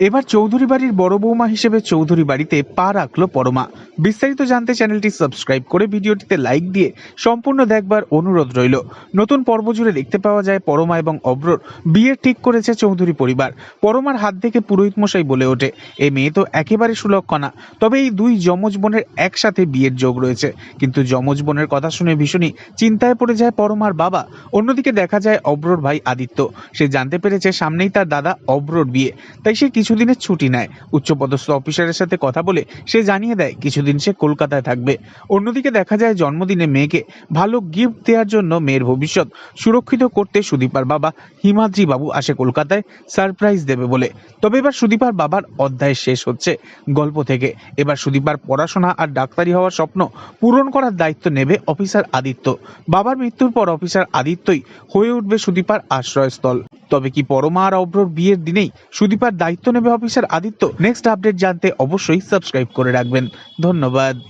এবার চৌধুরী বাড়ির বড় বৌমা হিসেবে চৌধুরী বাড়িতে পা রাখল পরমা। বিস্তারিত জানতে চ্যানেলটি সাবস্ক্রাইব করে ভিডিওটিতে লাইক দিয়ে সম্পূর্ণ দেখবার অনুরোধ রইল। নতুন পর্ব জুড়ে দেখতে পাওয়া যায় পরমা এবং অব্রর বিয়ে ঠিক করেছে চৌধুরী পরিবার। পরমার হাত থেকে পুরোহিত মশাই বলে ওঠে, এ মেয়ে তো একেবারে সুলক্ষণা। তবে এই দুই যমজ বোনের একসাথে বিয়ের যোগ রয়েছে। কিন্তু যমজ বোনের কথা শুনে ভীষণই চিন্তায় পড়ে যায় পরমার বাবা। অন্যদিকে দেখা যায় অব্রর ভাই আদিত্য। সে জানতে পেরেছে সামনেই তার দাদা অব্রর বিয়ে। তাই সে কিছুদিনের ছুটি নেয়। উচ্চপদস্থ অফিসারের সাথে কথা বলে সে জানিয়ে দেয়, কিছুদিন সে কলকাতায় থাকবে। অন্যদিকে দেখা যায়, জন্মদিনে মেয়েকে ভালো গিফট দেওয়ার জন্য মেয়ের ভবিষ্যৎ সুরক্ষিত করতে সুদীপার বাবা হিমাদ্রি বাবু আসে কলকাতায় সারপ্রাইজ দেবে বলে। তবে এবার সুদীপার বাবার অধ্যায় শেষ হচ্ছে গল্প থেকে। এবার সুদীপার পড়াশোনা আর ডাক্তারি হওয়ার স্বপ্ন পূরণ করার দায়িত্ব নেবে অফিসার আদিত্য। বাবার মৃত্যুর পর অফিসার আদিত্যই হয়ে উঠবে সুদীপার আশ্রয়স্থল। তবে কি পরমা আর অব্রর বিয়ের দিনেই সুদীপার দায়িত্ব নেবে অফিসার আদিত্য। নেক্সট আপডেট জানতে অবশ্যই সাবস্ক্রাইব করে রাখবেন। ধন্যবাদ।